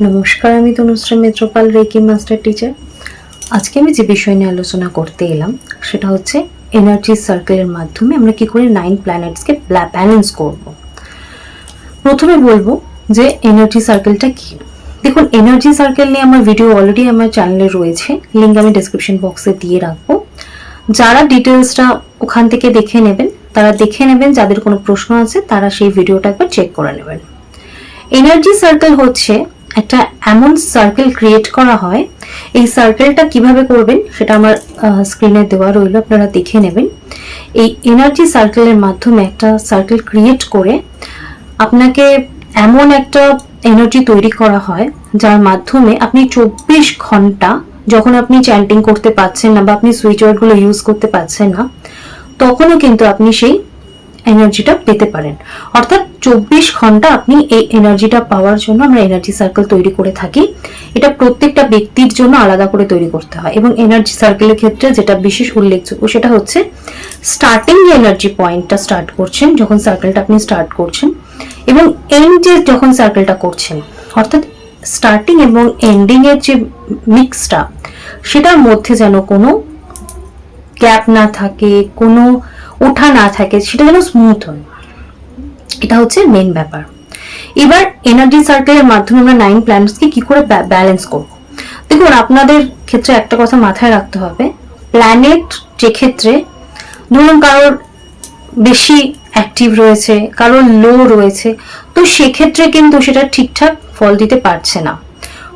নমস্কার, আমি Tanushree Mitrapal, reiki master teacher. আজকে আমি যে বিষয় নিয়ে আলোচনা করতে এলাম, সেটা হচ্ছে এনার্জি সার্কেলের মাধ্যমে আমরা কি করে নাইন প্ল্যানেটসকে ব্যালেন্স করব। প্রথমে বলব যে এনার্জি সার্কেলটা কি। দেখুন এনার্জি সার্কেল নিয়ে আমার ভিডিও অলরেডি আমার চ্যানেলে রয়েছে লিঙ্ক আমি ডেসক্রিপশন বক্সে দিয়ে রাখব। যারা ডিটেলসটা ওখান থেকে দেখে নেবেন, তারা দেখে নেবেন, যাদের কোনো প্রশ্ন আছে, তারা সেই ভিডিওটা একবার চেক করে নেবেন। এনার্জি সার্কেল হচ্ছে একটা এমন সার্কেল ক্রিয়েট করা হয়, এই সার্কেলটা কীভাবে করবেন সেটা আমার স্ক্রিনে দেওয়া রইল, আপনারা দেখে নেবেন। এই এনার্জি সার্কেলের মাধ্যমে একটা সার্কেল ক্রিয়েট করে আপনাকে এমন একটা এনার্জি তৈরি করা হয়, যার মাধ্যমে আপনি চব্বিশ ঘণ্টা যখন আপনি চ্যান্টিং করতে পারছেন না বা আপনি সুইচ ওয়ার্ডগুলো ইউজ করতে পারছেন না, তখনও কিন্তু আপনি সেই এনার্জিটা পেতে পারেন। অর্থাৎ চব্বিশ ঘণ্টা আপনি এই এনার্জিটা পাওয়ার জন্য আমরা এনার্জি সার্কেল তৈরি করে থাকি। এটা প্রত্যেকটা ব্যক্তির জন্য আলাদা করে তৈরি করতে হয় এবং এনার্জি সার্কেলের ক্ষেত্রে যেটা বিশেষ উল্লেখযোগ্য সেটা হচ্ছে স্টার্টিং যে এনার্জি পয়েন্টটা স্টার্ট করছেন, যখন সার্কেলটা আপনি স্টার্ট করছেন এবং এন্ডে যখন সার্কেলটা করছেন, অর্থাৎ স্টার্টিং এবং এন্ডিং এর যে মিক্সটা সেটার মধ্যে যেন কোনো গ্যাপ না থাকে, কোনো ওঠা না থাকে, সেটা যেন স্মুথ হয়। এটা হচ্ছে মেন ব্যাপার। এবার এনার্জি সার্কেলের মাধ্যমে আমরা নাইন প্ল্যানেটসকে কি করে ব্যালেন্স করব? দেখুন, আপনাদের ক্ষেত্রে একটা কথা মাথায় রাখতে হবে। প্ল্যানেট যে ক্ষেত্রে, ধরুন কারোর বেশি অ্যাক্টিভ রয়েছে, কারোর লো রয়েছে, তো সেক্ষেত্রে কিন্তু সেটা ঠিকঠাক ফল দিতে পারছে না।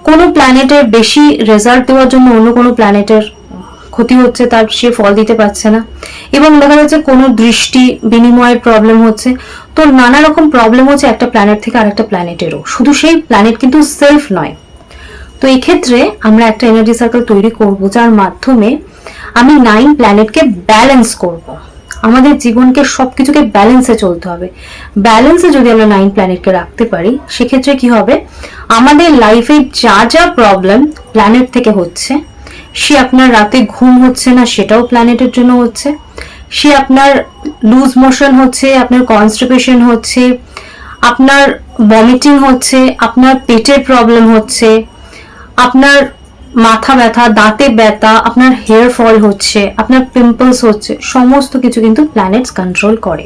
কোনো প্ল্যানেটের বেশি রেজাল্ট দেওয়ার জন্য অন্য কোনো প্ল্যানেটের ক্ষতি হচ্ছে, তার সে ফল দিতে পারছে না। এবং দেখা যাচ্ছে কোনো দৃষ্টি বিনিময়ের প্রবলেম হচ্ছে। তো নানা রকম প্রবলেম হচ্ছে একটা প্ল্যানেট থেকে আরেকটা প্ল্যানেটেরও শুধু সেই প্ল্যানেট কিন্তু সেলফ নয়। তো এই ক্ষেত্রে আমরা একটা এনার্জি সার্কেল তৈরি করব, যার মাধ্যমে আমি নাইন প্ল্যানেটকে ব্যালেন্স করব। আমাদের জীবনকে সবকিছুকে ব্যালেন্সে চলতে হবে। ব্যালেন্সে যদি আমরা নাইন প্ল্যানেটকে রাখতে পারি, সেক্ষেত্রে কি হবে? আমাদের লাইফে যা যা প্রবলেম প্ল্যানেট থেকে হচ্ছে সে আপনার রাতে ঘুম হচ্ছে না, সেটাও প্ল্যানেটের জন্য হচ্ছে। সে আপনার লুজ মোশন হচ্ছে, আপনার কনস্টিপেশন হচ্ছে, আপনার ভমিটিং হচ্ছে, আপনার পেটের প্রবলেম হচ্ছে, আপনার মাথা ব্যথা, দাঁতে ব্যথা, আপনার হেয়ার ফল হচ্ছে, আপনার পিম্পলস হচ্ছে, সমস্ত কিছু কিন্তু প্ল্যানেটস কন্ট্রোল করে।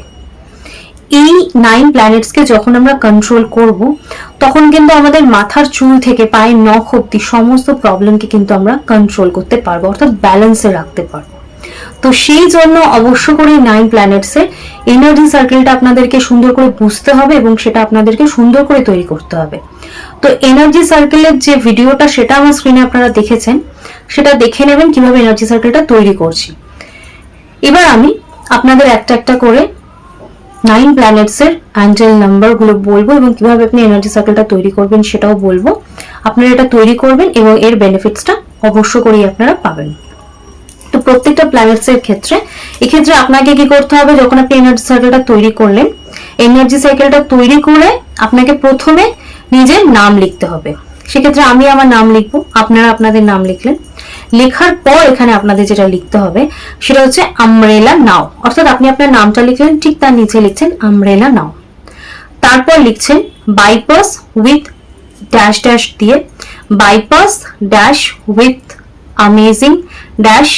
এই নাইন প্ল্যানেটসকে যখন আমরা কন্ট্রোল করব, তখন কিন্তু আমাদের মাথার চুল থেকে পায়ের নখ অব্দি সমস্ত প্রবলেমকে কিন্তু আমরা কন্ট্রোল করতে পারব, অর্থাৎ ব্যালেন্সে রাখতে পারব। তো সেই জন্য অবশ্য করে নাইন প্ল্যানেটসের এনার্জি সার্কেলটা আপনাদেরকে সুন্দর করে বুঝতে হবে এবং সেটা আপনাদেরকে সুন্দর করে তৈরি করতে হবে। তো এনার্জি সার্কেলের যে ভিডিওটা, সেটা আমার স্ক্রিনে আপনারা দেখেছেন, সেটা দেখে নেবেন কীভাবে এনার্জি সার্কেলটা তৈরি করছি। এবার আমি আপনাদের একটা একটা করে নাইন প্ল্যানেটসের অ্যাঞ্জেল নাম্বারগুলো বলব এবং কীভাবে আপনি এনার্জি সার্কেলটা তৈরি করবেন সেটাও বলব। আপনারা এটা তৈরি করবেন এবং এর বেনিফিটসটা অবশ্য করেই আপনারা পাবেন। তো প্রত্যেকটা প্ল্যানেটস এর ক্ষেত্রে, এক্ষেত্রে আপনাকে কি করতে হবে? যখন আপনি এনার্জি সার্কেলটা তৈরি করলেন এনার্জি সাইকেলটা তৈরি করে আপনাকে প্রথমে নিজের নাম লিখতে হবে। সেক্ষেত্রে আমি আমার নাম লিখব, আপনারা আপনাদের নাম লিখলেন। লেখার পর এখানে আপনাদের যেটা লিখতে হবে, সেটা হচ্ছে আমরেলা নাও অর্থাৎ আপনি আপনার নামটা লিখলেন, ঠিক তার নিচে লিখছেন আমরেলা নাও তারপর লিখছেন বাইপাস উইথ ড্যাশ ড্যাশ দিয়ে bypass dash with amazing dash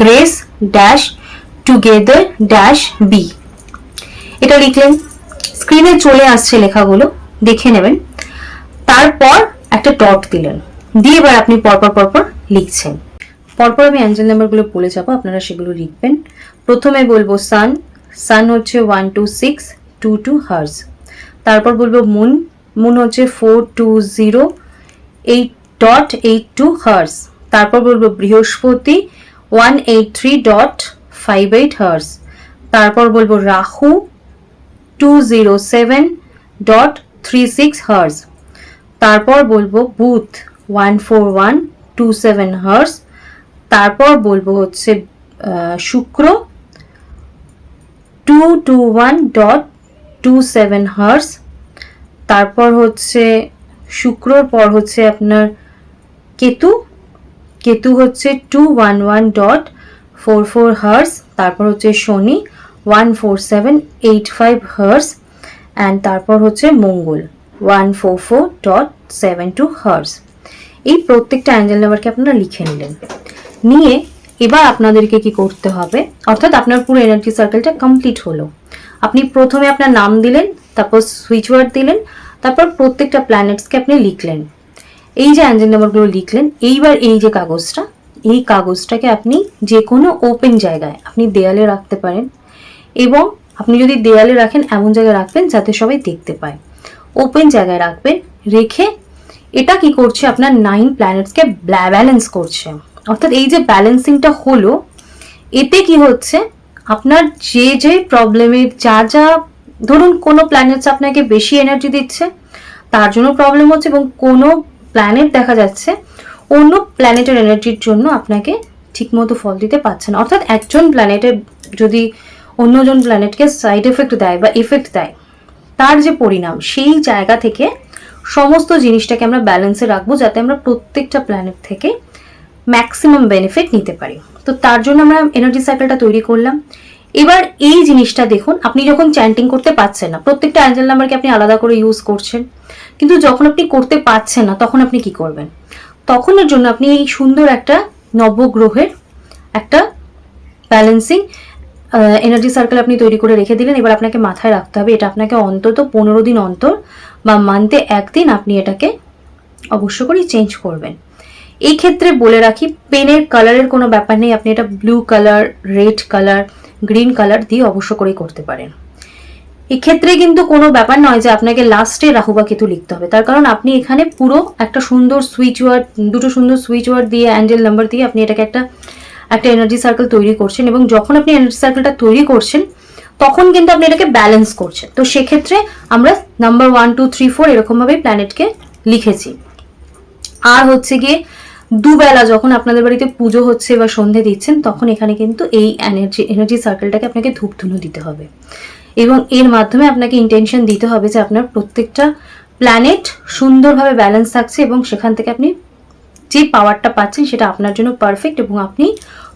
grace dash together dash B এটা লিখলেন স্ক্রিনে চলে আসছে লেখাগুলো, দেখে নেবেন। তারপর একটা ডট দিলেন, দিয়ে এবার আপনি পরপর পরপর লিখছেন। পরপর আমি অ্যাঞ্জেল নাম্বারগুলো বলে যাব, আপনারা সেগুলো লিখবেন। প্রথমে বলব সান সান হচ্ছে one two six two two hours তারপর বলব মুন মুন হচ্ছে four two zero eight dot eight two hours তারপর বলব Brihaspati one eight three dot five eight hours তারপর বলব Rahu two zero seven dot three six hours তারপর বলব Budh one four one two seven hours তারপর বলব হচ্ছে Shukra two two one dot two seven hours তারপর হচ্ছে, শুক্রর পর হচ্ছে আপনার কেতু। কেতু হচ্ছে two one one dot four four hours তারপর হচ্ছে Shani one four seven eight five hours and তারপর হচ্ছে Mangal one four four dot seven two hours এই প্রত্যেকটা অ্যাঞ্জেল নাম্বারকে আপনারা লিখে নিলেন। নিয়ে এবার আপনাদেরকে কি করতে হবে? অর্থাৎ আপনার পুরো এনার্জি সার্কেলটা কমপ্লিট হলো। আপনি প্রথমে আপনার নাম দিলেন, তারপর সুইচ ওয়ার্ড দিলেন, তারপর প্রত্যেকটা প্ল্যানেটসকে আপনি লিখলেন। এই যে অ্যাঞ্জেল নাম্বারগুলো লিখলেন, এইবার এই যে কাগজটা, এই কাগজটাকে আপনি যে কোনো ওপেন জায়গায় আপনি দেয়ালে রাখতে পারেন এবং আপনি যদি দেয়ালে রাখেন, এমন জায়গায় রাখবেন যাতে সবাই দেখতে পায়। ওপেন জায়গায় রাখবেন, রেখে এটা কি করছে? আপনার নাইন প্ল্যানেটসকে ব্যালেন্স করছে। অর্থাৎ এই যে ব্যালেন্সিংটা হলো, এতে কি হচ্ছে? আপনার যে যে প্রবলেমের যা যা, ধরুন কোনো প্ল্যানেটস আপনাকে বেশি এনার্জি দিচ্ছে, তার জন্য প্রবলেম হচ্ছে এবং কোনো প্ল্যানেট দেখা যাচ্ছে, অন্য প্ল্যানেটের এনার্জির জন্য আপনাকে ঠিকমতো ফল দিতে পারছে না। অর্থাৎ একজন প্ল্যানেটের যদি অন্যজন প্ল্যানেটকে সাইড এফেক্ট দেয় বা এফেক্ট দেয়, তার যে পরিণাম, সেই জায়গা থেকে সমস্ত জিনিসটাকে আমরা ব্যালেন্সে রাখব যাতে আমরা প্রত্যেকটা প্ল্যানেট থেকে ম্যাক্সিমাম বেনিফিট নিতে পারি। তো তার জন্য আমরা এনার্জি সাইকেলটা তৈরি করলাম। এবার এই জিনিসটা দেখুন, আপনি যখন চ্যান্টিং করতে পারছেন না, প্রত্যেকটা অ্যাঞ্জেল নাম্বারকে আপনি আলাদা করে ইউজ করছেন, কিন্তু যখন আপনি করতে পারছেন না, তখন আপনি কি করবেন? তখনের জন্য আপনি এই সুন্দর একটা নবগ্রহের একটা ব্যালেন্সিং এনার্জি সার্কেল আপনি তৈরি করে রেখে দিলেন। এবার আপনাকে মাথায় রাখতে হবে, এটা আপনাকে অন্তত পনেরো দিন অন্তর বা মান্থে একদিন আপনি এটাকে অবশ্য করেই চেঞ্জ করবেন। এই ক্ষেত্রে বলে রাখি, পেনের কালারের কোনো ব্যাপার নেই। আপনি এটা blue colour red colour green colour দিয়ে অবশ্য করে করতে পারেন। এক্ষেত্রে কিন্তু কোনো ব্যাপার নয় যে আপনাকে লাস্টে রাহু বা কেতু লিখতে হবে। তার কারণ আপনি এখানে পুরো একটা সুন্দর সুইচ ওয়ার্ড দুটো সুন্দর সুইচ ওয়ার্ড দিয়ে অ্যাঞ্জেল নাম্বার দিয়ে আপনি এটাকে একটা একটা এনার্জি সার্কেল তৈরি করছেন এবং যখন আপনি এনার্জি সার্কেলটা তৈরি করছেন, তখন কিন্তু আপনি এটাকে ব্যালেন্স করছেন। তো সেক্ষেত্রে আমরা number one two three four এরকমভাবেই প্ল্যানেটকে লিখেছি। আর হচ্ছে গিয়ে দুবেলা যখন আপনাদের বাড়িতে পুজো হচ্ছে বা সন্ধে দিচ্ছেন, তখন এখানে কিন্তু এই এনার্জি এনার্জি সার্কেলটাকে আপনাকে ধূপধুনো দিতে হবে। এবং এর মাধ্যমে আপনাকে ইন্টেনশন দিতে হবে যে আপনার প্রত্যেকটা প্ল্যানেট সুন্দরভাবে ব্যালেন্স থাকছে এবং সেখান থেকে আপনি যে পাওয়ারটা পাচ্ছেন সেটা আপনার জন্য পারফেক্ট এবং আপনি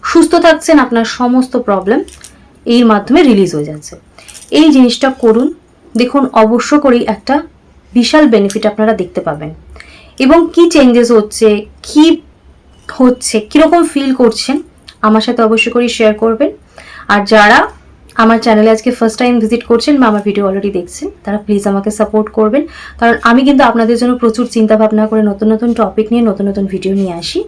সুস্থ থাকছেন, আপনার সমস্ত প্রবলেম এর মাধ্যমে রিলিজ হয়ে যাচ্ছে। এই জিনিসটা করুন। দেখুন, অবশ্য করেই একটা বিশাল বেনিফিট আপনারা দেখতে পাবেন। এবং কি চেঞ্জেস হচ্ছে, কি হচ্ছে, কীরকম ফিল করছেন, আমার সাথে অবশ্যই করে শেয়ার করবেন। আর যারা আমার চ্যানেলে আজকে ফার্স্ট টাইম ভিজিট করছেন বা আমার ভিডিও অলরেডি দেখছেন, তারা প্লিজ আমাকে সাপোর্ট করবেন। কারণ আমি কিন্তু আপনাদের জন্য প্রচুর চিন্তা ভাবনা করে নতুন নতুন টপিক নিয়ে, নতুন নতুন ভিডিও নিয়ে আসি।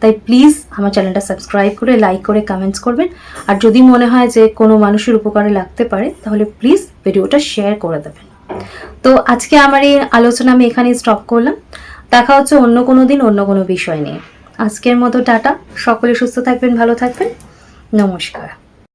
তাই প্লিজ আমার চ্যানেলটা সাবস্ক্রাইব করে লাইক করে কমেন্টস করবেন। আর যদি মনে হয় যে কোনো মানুষের উপকারে লাগতে পারে, তাহলে প্লিজ ভিডিওটা শেয়ার করে দেবেন। তো আজকে আমার এই আলোচনা আমি এখানেই স্টপ করলাম। দেখা হচ্ছে অন্য কোনো দিন, অন্য কোনো বিষয় নিয়ে। আজকের মতো টাটা। সকলে সুস্থ থাকবেন, ভালো থাকবেন। নমস্কার।